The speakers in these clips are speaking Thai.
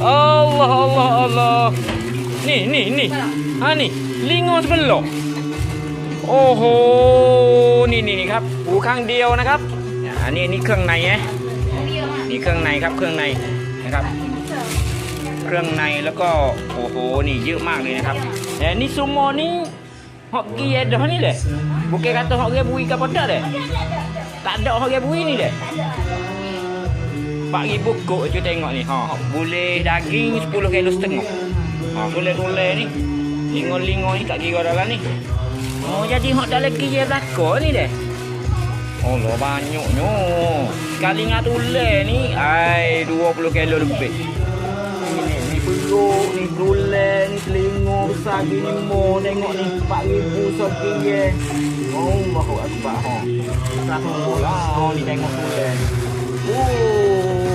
Allah Allah Allah. Ni ni ni. Ha ni. Lingon sebelok. โอ้โห นี่นี่นครับ หูข้างเดียวนะครับ อันนี้นี่เครื่องในไงนี่เครื่องในครับ เครื่องในนะครับ เครื่องในแล้วก็ โอ้โห นี่เยอะมากเลยนะครับแต่นี่ซูโมนี่ฮอกเกียดนี่เลยบุกเกะกัตัวฮอกเกียบุยกับปอดเด้อเลยตัดดอกฮอกเกียบุยนี่เลย 4 ribu kok je tengok ni ha boleh daging 10 kilo setengah ha boleh boleh ni lingo-lingo ni tak kira dalam ni oh jadi hok tak lagi dia belako ni deh Oh, lo banyak ni. Sekali ngat ulai ni, ai 20 kilo lebih. Ni buruk, ni gulai, ni telingo besar gini mo tengok ni 4000 sok ye. Oh, aku aku bah. Tak ni tengok ulai. Oh,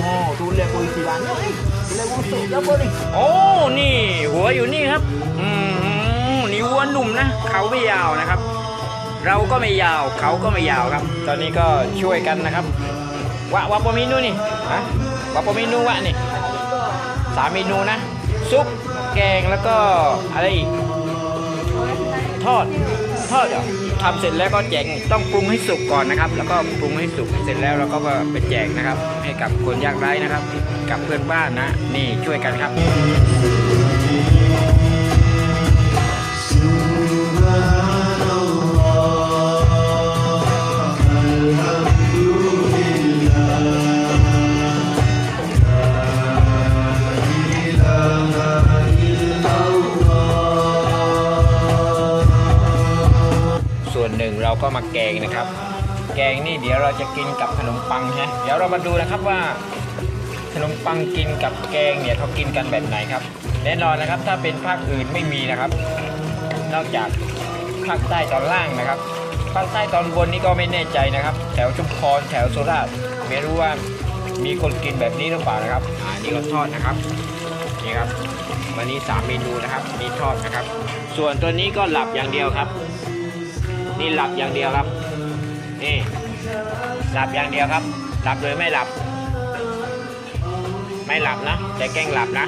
oh tulen pun isi banyak ni. Tulen busuk ke apa ni? Oh, ni. หัวอยู่นี่ครับ อืมนี่วัวหนุ่มนะ เขาไม่ยาวนะครับ เราก็ไม่ยาว เขาก็ไม่ยาวครับ ตอนนี้ก็ช่วยกันนะครับ วะวะปะเมนูนี่ฮะวะปะเมนูวะนี่สามเมนูนะ ซุป แกงแล้วก็อะไรอีก ทอด ทอดเหรอทำเสร็จแล้วก็แจกต้องปรุงให้สุกก่อนนะครับ แล้วก็ปรุงให้สุกเสร็จแล้วเราก็ไปแจกนะครับ ให้กับคนยากไร้นะครับ กับเพื่อนบ้านนะนี่ช่วยกันครับ ก็มาแกงนะครับ แกงนี่เดี๋ยวเราจะกินกับขนมปังฮะเดี๋ยวเรามาดูนะครับว่า ขนมปังกินกับแกงเนี่ยเขากินกันแบบไหนครับ แน่นอนนะครับถ้าเป็นภาคอื่นไม่มีนะครับ นอกจากภาคใต้ตอนล่างนะครับภาคใต้ตอนบนนี่ก็ไม่แน่ใจนะครับ แถวชุมพรแถวโซราษฎร์ไม่รู้ว่ามีคนกินแบบนี้หรือเปล่านะครับอ่านี่ก็ทอดนะครับนี่ครับวันนี้สามเมนูนะครับมีทอดนะครับ ส่วนตัวนี้ก็หลับอย่างเดียวครับ นี่หลับอย่างเดียวครับ นี่ หลับอย่างเดียวครับ หลับเลยไม่หลับ ไม่หลับนะแต่แกล้งหลับนะ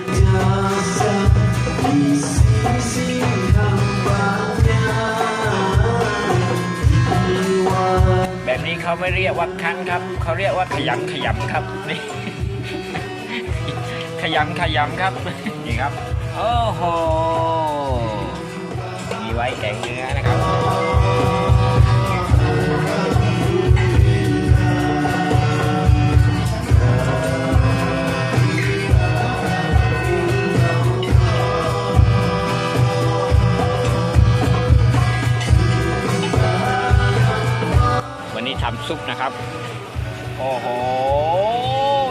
แบบนี้เขาไม่เรียกว่าคันครับ เขาเรียกว่าขยำขยำครับนี่ขยำขยำครับนี่ครับโอ้โหมีไว้แกงเนื้อนะครับ นะครับโอ้โห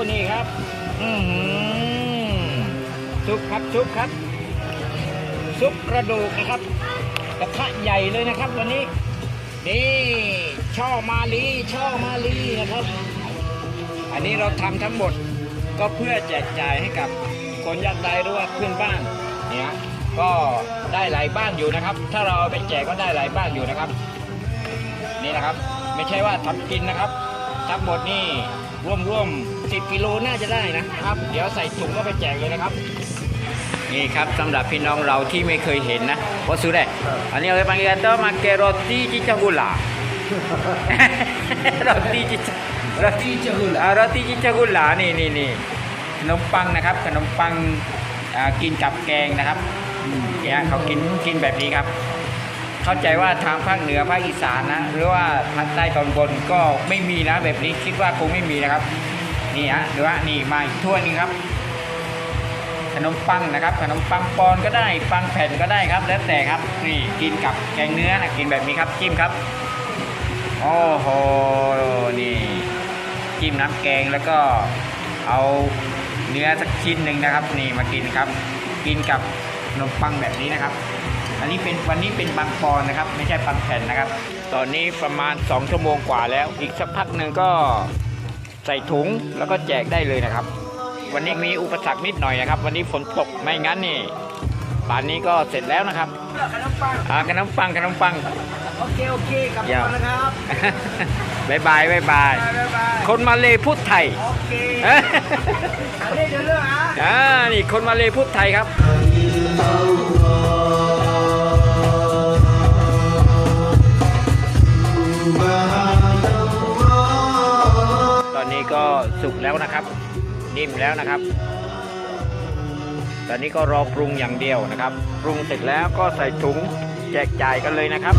นี่ครับอืซุปครับซุปครับซุปกระดูกนะครับกระทะใหญ่เลยนะครับวันนี้นี่ช่อมาลีช่อมาลีนะครับ อันนี้เราทำทั้งหมดก็เพื่อแจกจ่ายให้กับคนยากไร้หรือว่าเพื่อนบ้านเนี่ยก็ได้หลายบ้านอยู่นะครับ ถ้าเราเอาไปแจกก็ได้หลายบ้านอยู่นะครับ นี่นะครับ ไม่ใช่ว่าทำกินนะครับ ทั้งหมดนี่ร่วมร่วม10กิโลน่าจะได้นะครับ เดี๋ยวใส่ถุงก็ไปแจกเลยนะครับ นี่ครับสำหรับพี่น้องเราที่ไม่เคยเห็นนะว่าซื้อได้อันนี้เราไป panggil kata makan roti cicak gula roti cicak roti cicak gula ah, roti cicak gula นี่นี่นี่ขนมปังนะครับ ขนมปังอ่ากินกับแกงนะครับอืมเนี่ยเขากินกินแบบนี้ครับ เข้าใจว่าทางภาคเหนือภาคอีสานนะ หรือว่าภาคใต้ตอนบนก็ไม่มีนะ แบบนี้คิดว่าคงไม่มีนะครับ นี่ฮะหรือว่านี่มาอีกถ้วยนึงครับ ขนมปังนะครับ ขนมปังปอนก็ได้ ปังแผ่นก็ได้ครับ แล้วแต่ครับ นี่กินกับแกงเนื้อนะกินแบบนี้ครับจิ้มครับโอ้โหนี่จิ้มน้ำแกงแล้วก็เอาเนื้อสักชิ้นหนึ่งนะครับ นี่มากินครับ กินกับขนมปังแบบนี้นะครับ อันนี้เป็นวันนี้เป็นปังปอนนะครับ ไม่ใช่ปังแผ่นนะครับ ตอนนี้ประมาณ 2 ชั่วโมงกว่าแล้ว อีกสักพักหนึ่งก็ใส่ถุงแล้วก็แจกได้เลยนะครับ วันนี้มีอุปสรรคนิดหน่อยนะครับ วันนี้ฝนตกไม่งั้นนี่ป่านนี้ก็เสร็จแล้วนะครับขนมปังอ่าขนมปังขนมปังโอเคโอเคกลับอย่าก่อนนะครับบายบายบายบายบ๊ายบายคนมาเลยพูดไทย โอเคอันนี้เดี๋ยวเรื่องอะอ่านี่คนมาเลยพูดไทยครับ สุกแล้วนะครับ นิ่มแล้วนะครับ ตอนนี้ก็รอปรุงอย่างเดียวนะครับ ปรุงเสร็จแล้วก็ใส่ถุงแจกจ่ายกันเลยนะครับ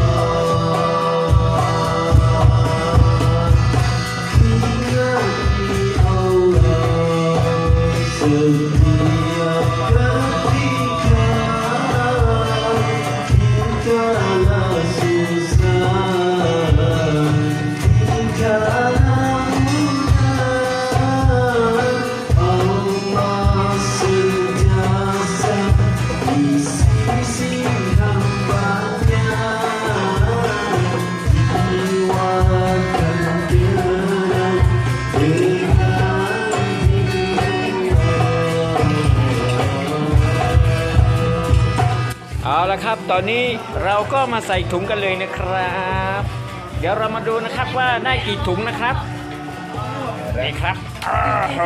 เอาละครับ ตอนนี้เราก็มาใส่ถุงกันเลยนะครับ เดี๋ยวเรามาดูนะครับว่าได้กี่ถุงนะครับนี่ครับโอ้โห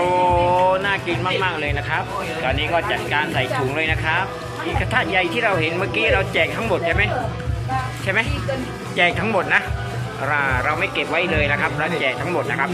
น่ากินมากๆเลยนะครับ ตอนนี้ก็จัดการใส่ถุงเลยนะครับอีกกระทะใหญ่ที่เราเห็นเมื่อกี้เราแจกทั้งหมดใช่ไหมใช่ไหมแจกทั้งหมดนะเราเราไม่เก็บไว้เลยนะครับ เราแจกทั้งหมดนะครับ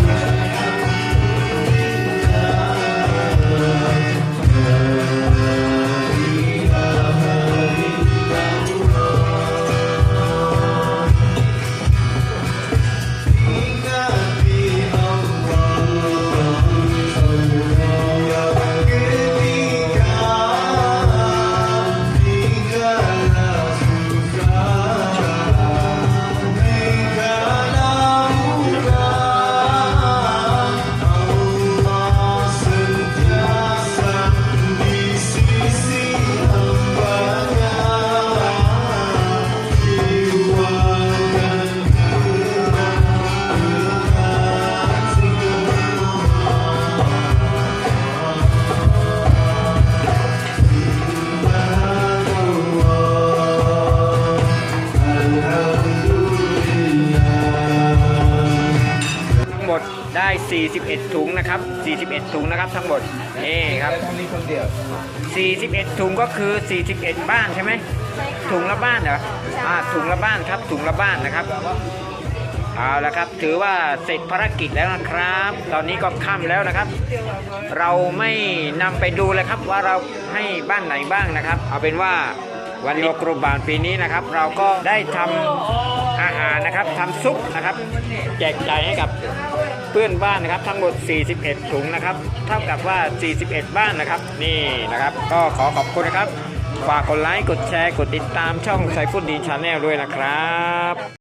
41 ถุงนะครับ 41 ถุงนะครับทั้งหมด นี่ครับมีคนเดียว 41 ถุงก็คือ 41 บ้านใช่ไหม ถุงละบ้านเหรอ อ่า ถุงละบ้านครับ ถุงละบ้านนะครับ เอาละครับ ถือว่าเสร็จภารกิจแล้วนะครับ ตอนนี้ก็ค่ำแล้วนะครับ เราไม่นำไปดูเลยครับว่าเราให้บ้านไหนบ้างนะครับ เอาเป็นว่าวันโลกรุบาลปีนี้นะครับ เราก็ได้ทำอาหารนะครับทำซุปนะครับ แจกจ่ายให้กับ เพื่อนบ้านนะครับทั้งหมด 41 ถุงนะครับ เท่ากับว่า 41 บ้านนะครับ นี่นะครับ ก็ขอขอบคุณนะครับ ฝากกดไลค์ กดแชร์ กดติดตามช่องไซฟุตดีชาแนลด้วยนะครับ